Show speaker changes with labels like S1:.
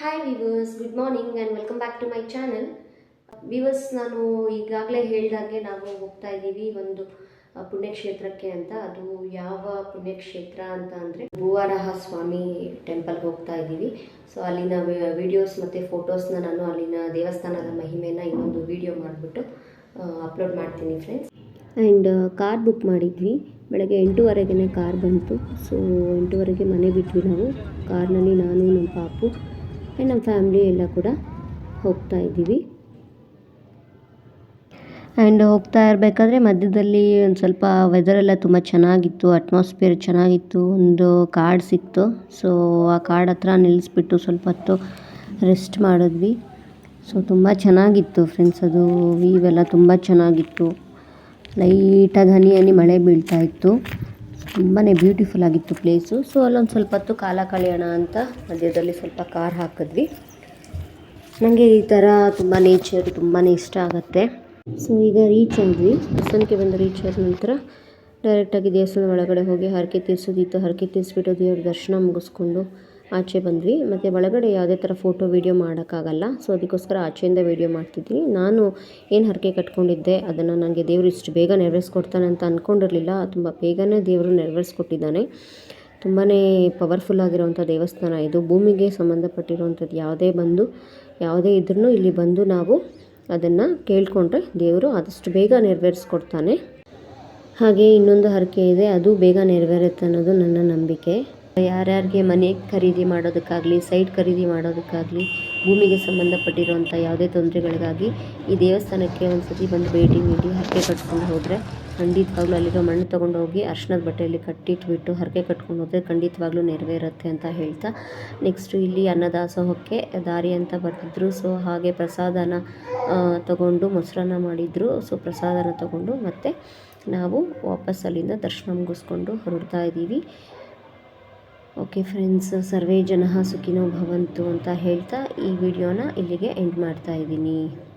S1: Hi viewers good morning and welcome back to my channel viewers ನಾನು ಈಗಾಗಲೇ ಹೇಳ್ದಾಗೆ ನಾವು ಹೋಗ್ತಾ ಇದ್ದೀವಿ ಒಂದು ಪುಣ್ಯಕ್ಷೇತ್ರಕ್ಕೆ ಅಂತ. ಅದು ಯಾವ ಪುಣ್ಯಕ್ಷೇತ್ರ ಅಂತ ಅಂದರೆ ಭೂವಾರಹ ಸ್ವಾಮಿ ಟೆಂಪಲ್ಗೆ ಹೋಗ್ತಾ ಇದ್ದೀವಿ. ಸೊ ಅಲ್ಲಿನ ವಿಡಿಯೋಸ್ ಮತ್ತು ಫೋಟೋಸ್ನ ನಾನು ಅಲ್ಲಿನ ದೇವಸ್ಥಾನದ ಮಹಿಮೆನ ಇನ್ನೊಂದು ವಿಡಿಯೋ ಮಾಡಿಬಿಟ್ಟು ಅಪ್ಲೋಡ್ ಮಾಡ್ತೀನಿ ಫ್ರೆಂಡ್ಸ್ ಆ್ಯಂಡ್ ಕಾರ್ ಬುಕ್ ಮಾಡಿದ್ವಿ. ಬೆಳಗ್ಗೆ ಎಂಟೂವರೆಗೆ ಕಾರ್ ಬಂತು. ಸೊ ಎಂಟೂವರೆಗೆ ಮನೆ ಬಿಟ್ವಿ ನಾವು. ಕಾರ್ನಲ್ಲಿ ನಾನು, ನಮ್ಮ ಪಾಪು. ನಮ್ಮ ಫ್ಯಾಮ್ಲಿ ಎಲ್ಲ ಕೂಡ ಹೋಗ್ತಾ ಇದ್ದೀವಿ. ಆ್ಯಂಡ್ ಹೋಗ್ತಾ ಇರಬೇಕಾದ್ರೆ ಮಧ್ಯದಲ್ಲಿ ಒಂದು ಸ್ವಲ್ಪ ವೆದರೆಲ್ಲ ತುಂಬ ಚೆನ್ನಾಗಿತ್ತು ಅಟ್ಮಾಸ್ಫಿಯರ್ ಚೆನ್ನಾಗಿತ್ತು, ಒಂದು ಕಾಡ್ ಸಿಕ್ತು. ಸೊ ಆ ಕಾಡ್ ಹತ್ರ ನಿಲ್ಲಿಸ್ಬಿಟ್ಟು ಸ್ವಲ್ಪ ಹೊತ್ತು ರೆಸ್ಟ್ ಮಾಡಿದ್ವಿ. ಸೊ ತುಂಬ ಚೆನ್ನಾಗಿತ್ತು ಫ್ರೆಂಡ್ಸ್ ಅದು ವೀವ್ ಎಲ್ಲ ತುಂಬ ಚೆನ್ನಾಗಿತ್ತು. ಲೈಟಾಗಿ ಹನಿ ಹನಿ ಮಳೆ ಬೀಳ್ತಾ ಇತ್ತು. ತುಂಬಾ ಬ್ಯೂಟಿಫುಲ್ ಆಗಿತ್ತು ಪ್ಲೇಸು ಸೊ ಅಲ್ಲೊಂದು ಸ್ವಲ್ಪ ಹೊತ್ತು ಕಾಲ ಕಳೆಯೋಣ ಅಂತ ಮಧ್ಯದಲ್ಲಿ ಸ್ವಲ್ಪ ಕಾರ್ ಹಾಕಿದ್ವಿ. ನನಗೆ ಈ ಥರ ತುಂಬ ನೇಚರ್ ತುಂಬಾ ಇಷ್ಟ ಆಗುತ್ತೆ. ಸೊ ಈಗ ರೀಚ್ ಆದ್ವಿ. ದೇವಸ್ಥಾನಕ್ಕೆ ಬಂದು ರೀಚ್ ಆದ ನಂತರ ಡೈರೆಕ್ಟಾಗಿ ದೇವಸ್ಥಾನದ ಒಳಗಡೆ ಹೋಗಿ ಹರಕೆ ತೀರ್ಸೋದಿತ್ತು. ಹರಕೆ ತೀರಿಸ್ಬಿಟ್ಟು ದೇವ್ರ ದರ್ಶನ ಮುಗಿಸ್ಕೊಂಡು ಆಚೆ ಬಂದ್ವಿ. ಮತ್ತು ಒಳಗಡೆ ಯಾವುದೇ ಥರ ಫೋಟೋ, ವೀಡಿಯೋ ಮಾಡೋಕ್ಕಾಗಲ್ಲ. ಸೊ, ಅದಕ್ಕೋಸ್ಕರ ಆಚೆಯಿಂದ ವೀಡಿಯೋ ಮಾಡ್ತಿದ್ದೀನಿ. ನಾನು ಏನು ಹರಕೆ ಕಟ್ಕೊಂಡಿದ್ದೆ, ಅದನ್ನು ನನಗೆ ದೇವರು ಇಷ್ಟು ಬೇಗ ನೆರವೇರಿಸ್ಕೊಡ್ತಾನೆ ಅಂತ ಅಂದ್ಕೊಂಡಿರಲಿಲ್ಲ ತುಂಬ ಬೇಗನೆ ದೇವರು ನೆರವೇರಿಸ್ಕೊಟ್ಟಿದ್ದಾನೆ. ತುಂಬಾ ಪವರ್ಫುಲ್ ಆಗಿರುವಂಥ ದೇವಸ್ಥಾನ ಇದು. ಭೂಮಿಗೆ ಸಂಬಂಧಪಟ್ಟಿರುವಂಥದ್ದು ಯಾವುದೇ ಬಂದು, ಯಾವುದೇ ಇದ್ರೂ ಇಲ್ಲಿ ಬಂದು ನಾವು ಅದನ್ನು ಕೇಳಿಕೊಂಡ್ರೆ ದೇವರು ಆದಷ್ಟು ಬೇಗ ನೆರವೇರಿಸ್ಕೊಡ್ತಾನೆ. ಹಾಗೆ ಇನ್ನೊಂದು ಹರಕೆ ಇದೆ. ಅದು ಬೇಗ ನೆರವೇರುತ್ತೆ ಅನ್ನೋದು ನನ್ನ ನಂಬಿಕೆ. ಯಾರ್ಯಾರಿಗೆ ಮನೆ ಖರೀದಿ ಮಾಡೋದಕ್ಕಾಗಲಿ, ಸೈಟ್ ಖರೀದಿ ಮಾಡೋದಕ್ಕಾಗಲಿ, ಭೂಮಿಗೆ ಸಂಬಂಧಪಟ್ಟಿರುವಂಥ ಯಾವುದೇ ತೊಂದರೆಗಳಿಗಾಗಿ ಈ ದೇವಸ್ಥಾನಕ್ಕೆ ಒಂದು ಬಂದು ಭೇಟಿ ನೀಡಿ ಹರಕೆ ಕಟ್ಕೊಂಡು ಹೋದರೆ ಖಂಡಿತವಾಗ್ಲೂ ಅಲ್ಲಿರೋ ಮಣ್ಣು ತೊಗೊಂಡು ಹೋಗಿ ಅರ್ಶಿನದ ಬಟ್ಟೆಯಲ್ಲಿ ಕಟ್ಟಿಟ್ಬಿಟ್ಟು ಹರಕೆ ಕಟ್ಕೊಂಡು ಹೋದರೆ ಖಂಡಿತವಾಗ್ಲೂ ನೆರವೇರುತ್ತೆ ಅಂತ ಹೇಳ್ತಾ, ನೆಕ್ಸ್ಟು ಇಲ್ಲಿ ಅನ್ನದಾಸೋಹಕ್ಕೆ ದಾರಿ ಅಂತ ಬರ್ತಿದ್ರು ಸೊ, ಹಾಗೆ ಪ್ರಸಾದನ ತಗೊಂಡು ಮೊಸರನ್ನ ಮಾಡಿದ್ರು. ಸೊ, ಪ್ರಸಾದನ ತಗೊಂಡು ಮತ್ತೆ ನಾವು ವಾಪಸ್ ಅಲ್ಲಿಂದ ದರ್ಶನ ಮುಗಿಸ್ಕೊಂಡು ಹೊರಡ್ತಾ ಇದ್ದೀವಿ. ಓಕೆ ಫ್ರೆಂಡ್ಸ್ ಸರ್ವೇ ಜನ ಸುಖಿನೋ ಭವಂತು ಅಂತ ಹೇಳ್ತಾ ಈ ವಿಡಿಯೋನ ಇಲ್ಲಿಗೆ ಎಂಡ್ ಮಾಡ್ತಾ ಇದ್ದೀನಿ.